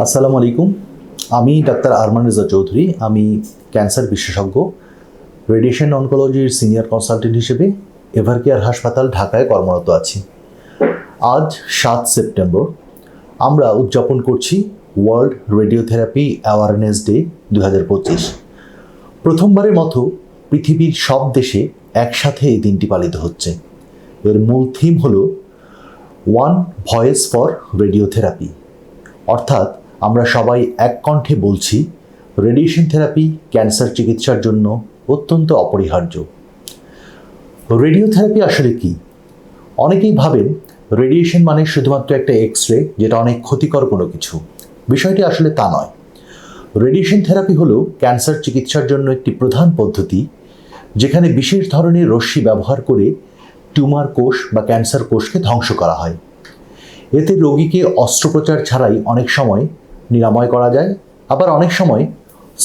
আসসালামু আলাইকুম। আমি ডাক্তার আরমান রেজা চৌধুরী, আমি ক্যান্সার বিশেষজ্ঞ, রেডিয়েশন অনকোলজির সিনিয়র কনসালটেন্ট হিসেবে এভারকেয়ার হাসপাতাল ঢাকায় কর্মরত আছি। আজ সাত সেপ্টেম্বর, আমরা উদযাপন করছি ওয়ার্ল্ড রেডিওথেরাপি অ্যাওয়ারনেস ডে দু হাজার পঁচিশ। প্রথমবারের মতো পৃথিবীর সব দেশে একসাথে এই দিনটি পালিত হচ্ছে। এর মূল থিম হল ওয়ান ভয়েস ফর রেডিওথেরাপি। অর্থাৎ আমরা সবাই এক কণ্ঠে বলছি রেডিয়েশন থেরাপি ক্যান্সার চিকিৎসার জন্য অত্যন্ত অপরিহার্য। রেডিওথেরাপি আসলে কি? অনেকেই ভাবেন রেডিয়েশন মানে শুধুমাত্র একটা এক্স রে যেটা অনেক ক্ষতিকর কোনো কিছু। বিষয়টি আসলে তা নয়। রেডিয়েশন থেরাপি হলো ক্যান্সার চিকিৎসার জন্য একটি প্রধান পদ্ধতি, যেখানে বিশেষ ধরনের রশ্মি ব্যবহার করে টিউমার কোষ বা ক্যান্সার কোষকে ধ্বংস করা হয়। এতে রোগীকে অস্ত্রোপচার ছাড়াই অনেক সময় নিরাময় করা যায়। আবার অনেক সময়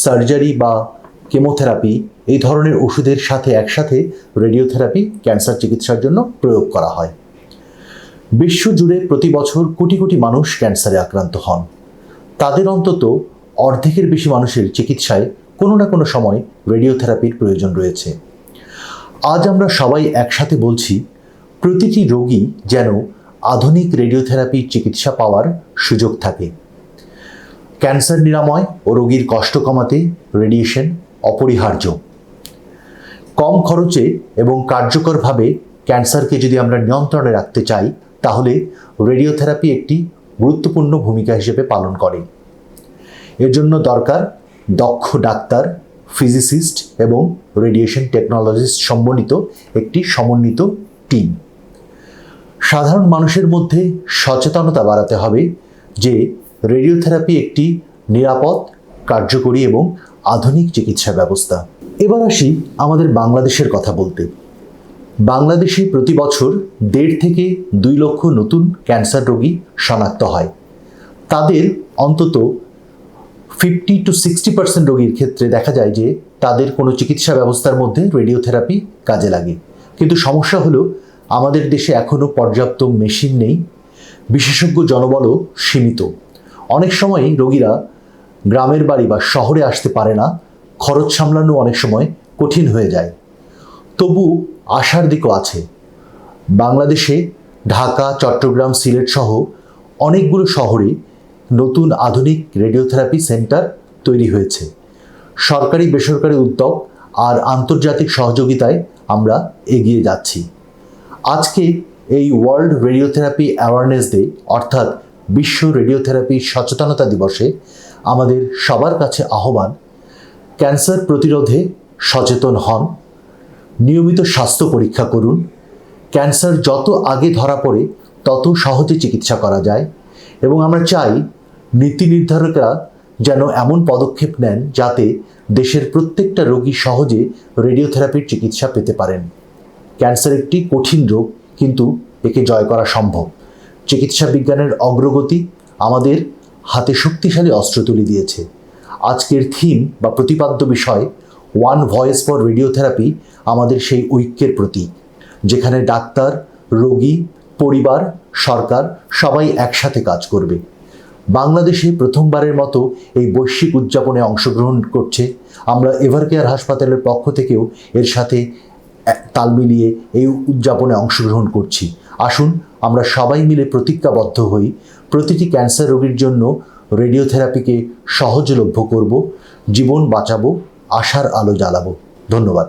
সার্জারি বা কেমোথেরাপি এই ধরনের ওষুধের সাথে একসাথে রেডিওথেরাপি ক্যান্সার চিকিৎসার জন্য প্রয়োগ করা হয়। বিশ্বজুড়ে প্রতি বছর কোটি কোটি মানুষ ক্যান্সারে আক্রান্ত হন। তাদের অন্তত অর্ধেকের বেশি মানুষের চিকিৎসায় কোনো না কোনো সময় রেডিওথেরাপির প্রয়োজন রয়েছে। আজ আমরা সবাই একসাথে বলছি, প্রতিটি রোগী যেন আধুনিক রেডিওথেরাপি চিকিৎসা পাওয়ার সুযোগ থাকে। ক্যান্সার নিরাময় ও রোগীর কষ্ট কমাতে রেডিয়েশন অপরিহার্য। কম খরচে এবং কার্যকরভাবে ক্যান্সারকে যদি আমরা নিয়ন্ত্রণে রাখতে চাই, তাহলে রেডিওথেরাপি একটি গুরুত্বপূর্ণ ভূমিকা হিসেবে পালন করে। এর জন্য দরকার দক্ষ ডাক্তার, ফিজিসিস্ট এবং রেডিয়েশন টেকনোলজিস্ট সম্বন্ধিত একটি সমন্বিত টিম। সাধারণ মানুষের মধ্যে সচেতনতা বাড়াতে হবে যে রেডিওথেরাপি একটি নিরাপদ, কার্যকরী এবং আধুনিক চিকিৎসা ব্যবস্থা। এবার আসি আমাদের বাংলাদেশের কথা বলতে। বাংলাদেশে প্রতি বছর দেড় থেকে দুই লক্ষ নতুন ক্যান্সার রোগী শনাক্ত হয়। তাদের অন্তত ফিফটি টু সিক্সটি পার্সেন্ট রোগীর ক্ষেত্রে দেখা যায় যে তাদের কোনো চিকিৎসা ব্যবস্থার মধ্যে রেডিওথেরাপি কাজে লাগে। কিন্তু সমস্যা হলো, আমাদের দেশে এখনও পর্যাপ্ত মেশিন নেই। বিশেষজ্ঞ জনবলও সীমিত। অনেক সময়ই রোগীরা গ্রামের বাড়ি বা শহরে আসতে পারে না, খরচ সামলানো অনেক সময় কঠিন হয়ে যায়। তবু আশার দিকও আছে। বাংলাদেশে ঢাকা, চট্টগ্রাম, সিলেট সহ অনেকগুলো শহরে নতুন আধুনিক রেডিওথেরাপি সেন্টার তৈরি হয়েছে। সরকারি, বেসরকারি উদ্যোগ আর আন্তর্জাতিক সহযোগিতায় আমরা এগিয়ে যাচ্ছি। আজকে এই ওয়ার্ল্ড রেডিওথেরাপি অ্যাওয়ারনেস ডে অর্থাৎ বিশ্ব রেডিওথেরাপি সচেতনতা দিবসে আমাদের সবার কাছে আহ্বান, ক্যান্সার প্রতিরোধে সচেতন হন, নিয়মিত স্বাস্থ্য পরীক্ষা করুন, ক্যান্সার যত আগে ধরা পড়ে তত সহজে চিকিৎসা করা যায় এবং আমরা চাই নীতি নির্ধারকরা যেন এমন পদক্ষেপ নেন যাতে দেশের প্রত্যেকটা রোগী সহজে রেডিওথেরাপির চিকিৎসা পেতে পারেন। ক্যান্সার একটি কঠিন রোগ, কিন্তু একে জয় করা সম্ভব। চিকিৎসা বিজ্ঞানের অগ্রগতি আমাদের হাতে শক্তিশালী অস্ত্র তুলে দিয়েছে। আজকের থিম বা প্রতিপাদ্য বিষয় ওয়ান ভয়েস ফর রেডিওথেরাপি আমাদের সেই ঐক্যের প্রতীক, যেখানে ডাক্তার, রোগী, পরিবার, সরকার সবাই একসাথে কাজ করবে। বাংলাদেশে প্রথমবারের মতো এই বৈশ্বিক উদযাপনে অংশগ্রহণ করছে আমরা এভারকেয়ার হাসপাতালের পক্ষ থেকেও এর সাথে তাল মিলিয়ে এই উদযাপনে অংশগ্রহণ করছি। আসুন আমরা সবাই মিলে প্রতিজ্ঞাবদ্ধ হই, প্রতিটি ক্যান্সার রোগীর জন্য রেডিওথেরাপিকে সহজলভ্য করব, জীবন বাঁচাবো, আশার আলো জ্বালাবো। ধন্যবাদ।